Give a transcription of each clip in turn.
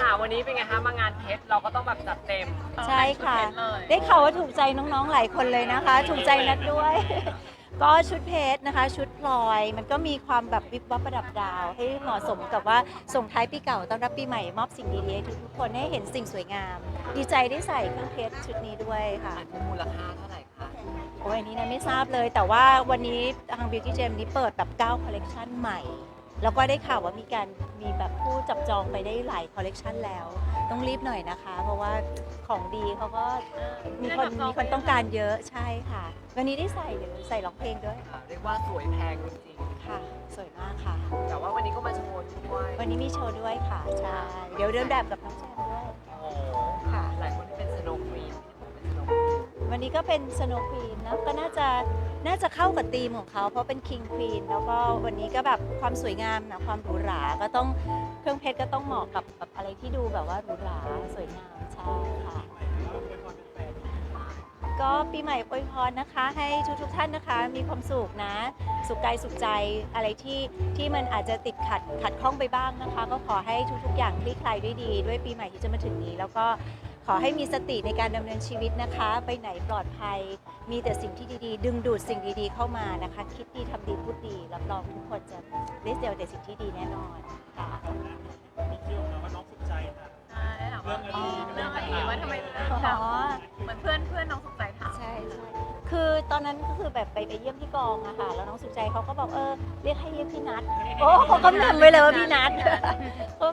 ค่ะ วันนี้เป็นไงคะมางานเพชรเราก็ต้องแบบจัดเต็มใช่ค่ะแต่งชุดเพชรเลยได้ข่าวว่าถูกใจน้องๆหลายคนเลยนะคะ ถูกใจนัดด้วย ก็ชุดเพชรนะคะ ชุดพลอยมันก็มีความแบบวิบวับประดับดาว ให้เหมาะสมกับว่าส่งท้ายปีเก่าต้อนรับปีใหม่มอบสิ่งดีๆให้ทุกๆคนให้เห็นสิ่งสวยงาม ดีใจได้ใส่เครื่องเพชรชุดนี้ด้วยค่ะอันนี้มูลค่าเท่าไหร่คะโอ้ยอันนี้นะไม่ทราบเลย แต่ว่าวันนี้ทาง Beauty Gem นี้เปิดแบบ9คอลเลกชันใหม่ แล้วก็ได้ข่าวว่ามีการมีแบบผู้จับจองไปได้หลายคอลเลกชันแล้ว ต้องรีบหน่อยนะคะ เพราะว่าของดีเขาก็มีคนมีคนต้องการเยอะใช่ค่ะ วันนี้ได้ใส่เดี๋ยวใส่ร้องเพลงด้วยอ่าเรียกว่าสวยแพงจริงค่ะ สวยมากค่ะๆแต่ว่าวันนี้ก็มาโชว์ด้วยวันนี้มีโชว์ด้วยค่ะใช่เดี๋ยวเดินแบบกับน้องแจมด้วยโอ้โหค่ะหลายคนที่เป็นสโนว์ควีนเป็นสโนว์วันนี้ก็เป็นสโนว์ควีนนะก็น่าจะ น่าจะเข้ากับธีมของเขา เพราะเป็นคิงควีนแล้วก็วันนี้ก็แบบความสวยงามนะความหรูหราก็ต้องเครื่องเพชรก็ต้องเหมาะกับแบบอะไรที่ดูแบบว่าหรูหราสวยงามใช่ค่ะ ก็ปีใหม่อวยพรนะคะ ให้ทุกๆท่านนะคะ มีความสุขนะ สุขกายสุขใจอะไรที่ที่มันอาจจะติดขัดขัดข้องไปบ้างนะคะ ก็ขอให้ทุกๆ อย่างคลี่คลายด้วยดี ด้วยปีใหม่ที่จะมาถึงนี้ แล้วก็ ขอให้มีสติในการดำเนินชีวิตนะคะ ไปไหนปลอดภัย มีแต่สิ่งที่ดีๆ ดึงดูดสิ่งดีๆ เข้ามานะคะ คิดดีทำดีพูดดี รับรองทุกคนจะได้เจอแต่สิ่งที่ดีแน่นอนค่ะมีคิวมาว่าน้องสุขใจค่ะใช่ถามว่าเรื่องอดีตเรื่องอดีตว่าทำไมเลิกอ๋ทอำเหมือนเพื่อนเพื่อนน้องสุขใจถามใช่ใช่คือตอนนั้นก็คือแบบไปไปเยี่ยมที่กองอะค่ะ แล้วน้องสุขใจเขาก็บอกเออเรียกให้เรียกพี่นัทโอ้เขากำลังไว้เลยว่าพี่นัทเขา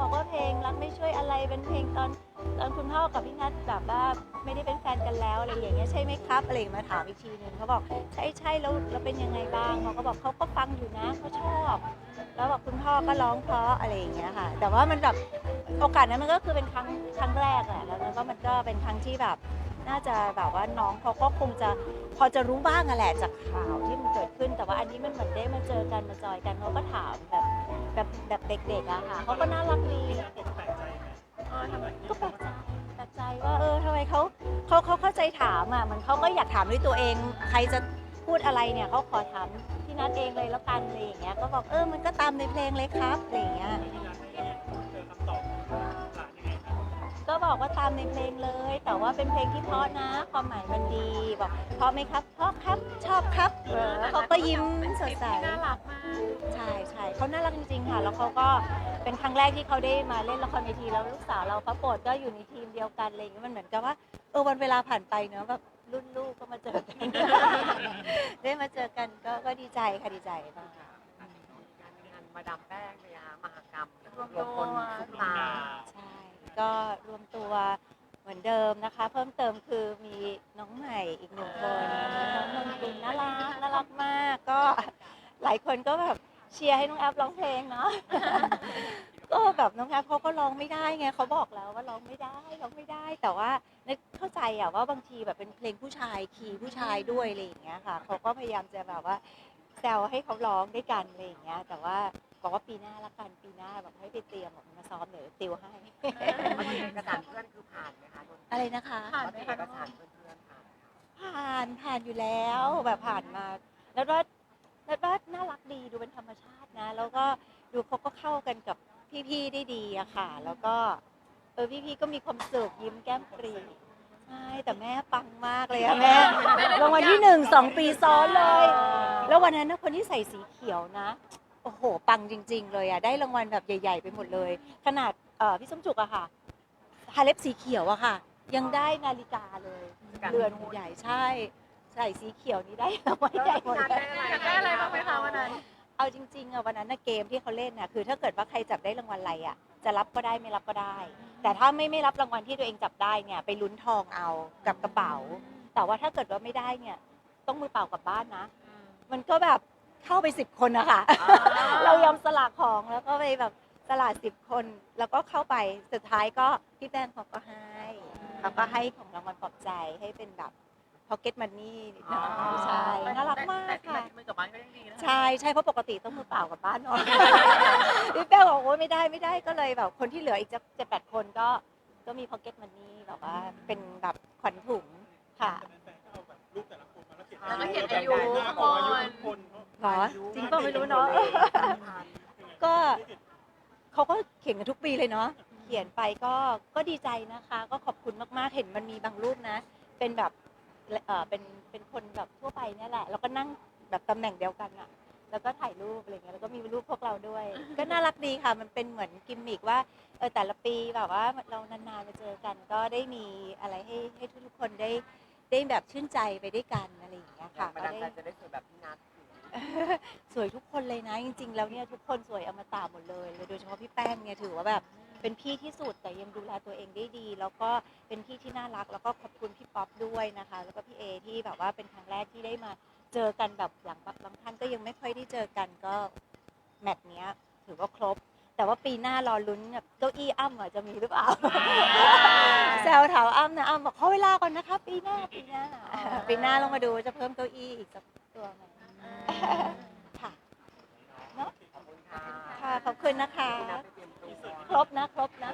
มบอกว่าเพลงรักไม่ช่วยอะไรเป็นเพลงตอนตอนคุณพ่อกับพี่นัทแบบว่าไม่ได้เป็นแฟนกันแล้วอะไรอย่างเงี้ยใช่ไหมครับอะไรมาถามอีกทีหนึ่งเขาบอกใช่ใช่แล้วแล้วเป็นยังไงบ้างเขาก็บอกเขาก็ฟังอยู่นะเขาชอบ แล้วบอกคุณพ่อก็ร้องเพราะอะไรอย่างเงี้ยค่ะ แต่ว่ามันแบบโอกาสนั้นมันก็คือเป็นครั้งครั้งแรกแหละแล้วก็มันก็เป็นครั้งที่แบบน่าจะแบบว่าน้องเขาก็คงจะพอจะรู้บ้างอะแหละจากข่าวที่มันเกิดขึ้น แต่ว่าอันนี้มันเหมือนได้มาเจอกันมาจอยกันเขาก็ถามแบบ แบบแบบเด็กๆอะค่ะเขาก็น่ารักดีแปลกใจก็แปลกใจแปลกใจว่าเออทำไมเขาเขาเขาเข้าใจถามอะเหมือนเขาก็อยากถามด้วยตัวเอง ใครจะพูดอะไรเนี่ยเขาขอถามพี่นัทเองเลยแล้วกันอะไรอย่างเงี้ยก็บอกเออมันก็ตามในเพลงเลยครับอะไรอย่างเงี้ย ว่าตามในเพลงเลย แต่ว่าเป็นเพลงที่เพราะนะความหมายมันดีบอกเพราะไหมครับเพราะครับชอบครับเออแล้วเขาก็ยิ้มสดใสที่น่ารักมากใช่ใช่เขาน่ารักจริงๆค่ะ แล้วเขาก็เป็นครั้งแรกที่เขาได้มาเล่นละครเวทีแล้วลูกสาวเราพระโปรดก็อยู่ในทีมเดียวกันอะไรอย่างเงี้ยมันเหมือนกับว่าเออวันเวลาผ่านไปเนอะแบบรุ่นลูกก็มาเจอกัน ได้มาเจอกันก็ก็ดีใจค่ะดีใจมากการงานมาดามแป้งเลยนะคะมหกรรมรวมรวมคนซุปตาใช่ ก็รวมตัวเหมือนเดิมนะคะ เพิ่มเติมคือมีน้องใหม่อีกหนึ่งคนน้องนนกุลน่ารักน่ารักมากก็หลายคนก็แบบเชียร์ให้น้องแอฟร้องเพลงเนาะก็แบบน้องแอฟเขาก็ร้องไม่ได้ไงเขาบอกแล้วว่าร้องไม่ได้ร้องไม่ได้ แต่ว่านึกเข้าใจอะว่าบางทีแบบเป็นเพลงผู้ชายคีย์ผู้ชายด้วยอะไรอย่างเงี้ยค่ะเขาก็พยายามจะแบบว่า แซวให้เขาร้องด้วยกันอะไรอย่างเงี้ย แต่ว่าบอกว่าปีหน้าละกันปีหน้าแบบให้ไปเตรียมแบบมาซ้อมเดี๋ยวติวให้ มันมีเอกสารเพื่อนคือผ่านไหมคะนนท์อะไรนะคะผ่านมันไหมมีคะเอกน้องสารเพื่อนๆผ่านไหมคะผ่านผ่านอยู่แล้วแบบผ่านมา แล้วว่าแล้วว่าน่ารักดีดูเป็นธรรมชาตินะ แล้วก็ดูเขาก็เข้ากันกับพี่ๆได้ดีอะค่ะ แล้วก็เออพี่ๆก็มีความสุขยิ้มแก้มปรีใช่แต่แม่ปังมากเลยอะแม่รางวัลที่หนึ่งสองปีซ้อนเลย แล้ววันนั้นนะคนที่ใส่สีเขียวนะ โอ้โห ปังจริง ๆ เลยอะได้รางวัลแบบใหญ่ ๆ ไปหมดเลย ขนาดเอ่อพี่ส้มจุกอะค่ะฮาเล็บสีเขียวอะค่ะ ยังได้นาฬิกาเลยเรือนใหญ่ใช่ ใส่สีเขียวนี้ได้รางวัลใหญ่หมดนัดเลได้ยอะไรอยากได้อะไรบ้างไหมคะวันนั้น เอาจริงๆอะวันนั้นนะเกมที่เขาเล่นน่ะคือ ถ้าเกิดว่าใครจับได้รางวัลอะไรอะจะรับก็ได้ไม่รับก็ได้ แต่ถ้าไม่ไม่รับรางวัลที่ตัวเองจับได้เนี่ยไปลุ้นทองเอากับกระเป๋า แต่ว่าถ้าเกิดว่าไม่ได้เนี่ย ต้องมือเปล่ากลับบ้านนะ มันก็แบบเข้าไปสิบคนนะคะเรายอมสละของแล้วก็ไปแบบสละสิบคน แล้วก็เข้าไปสุดท้ายก็พี่แป้งเขาก็ให้เขาก็ให้ของรางวัลปลอบใจให้เป็นแบบ pocket money นิดหน่อยใช่น่ารักมากค่ะมือกับบ้านก็ยังดีนะใช่ใช่เพราะปกติต้องมือเปล่ากลับบ้านเนาะพี่แป้งบอกว่าไม่ได้ไม่ได้ก็เลยแบบคนที่เหลืออีกจะเจ็ดแปดคนก็ก็มี pocket money แบบว่าเป็นแบบขวัญถุงค่ะแฟนๆก็เอาแบบรูปแต่ละคนมา แล้วเขียนแล้วก็เขียนอายุหน้าบอกอายุทุกคนเหรอ จริงเปล่าไม่รู้เนาะ ก็เขาเขาก็เขียนกันทุกปีเลยเนาะ เขียนไปก็ก็ดีใจนะคะ ก็ขอบคุณมากๆ เห็นมันมีบางรูปนะ เป็นแบบเออเป็นเป็นคนแบบทั่วไปเนี่ยแหละ แล้วก็นั่งแบบตำแหน่งเดียวกันอะแล้วก็ถ่ายรูปอะไรเงี้ย แล้วก็มีรูปพวกเราด้วย ก็น่ารักดีค่ะ มันเป็นเหมือนกิมมิกว่าเออแต่ละปีแบบว่าเรานานๆมาเจอกัน ก็ได้มีอะไรให้ให้ทุกๆคนได้ ได้แบบชื่นใจไปด้วยกันอะไรอย่างเงี้ยอค่ะยากมาก็ดามได้แป้งจะได้สวยแบบพี่นัทสวยทุกคนเลยนะ จริง ๆ แล้วเนี่ยทุกคนสวยอมตะหมดเลยโดยเฉพาะพี่แป้งเนี่ยถือว่าแบบเป็นพี่ที่สุดแต่ยังดูแลตัวเองได้ดี แล้วก็เป็นพี่ที่น่ารัก แล้วก็ขอบคุณพี่ป๊อปด้วยนะคะ แล้วก็พี่เอที่แบบว่าเป็นครั้งแรกที่ได้มาเจอกันแบบอย่างบางท่านก็ยังไม่ค่อยได้เจอกันก็แมตช์เนี้ยถือว่าครบ แต่ว่าปีหน้ารอลุ้นแบบเก้าอี้อ้ำอะจะมีหรือเปล่าแซวถามอ้ำนะอ้ำบอกขอเวลาก่อนนะคะ ปีหน้าปีหน้า ปีหน้าลองมาดูว่าจะเพิ่มเก้าอี้อีกสักตัวไหมค่ะเนาะขอบคุณค่ะค่ะขอบคุณนะคะพี่นัทไปเตรียมตัวครบนะครบนะ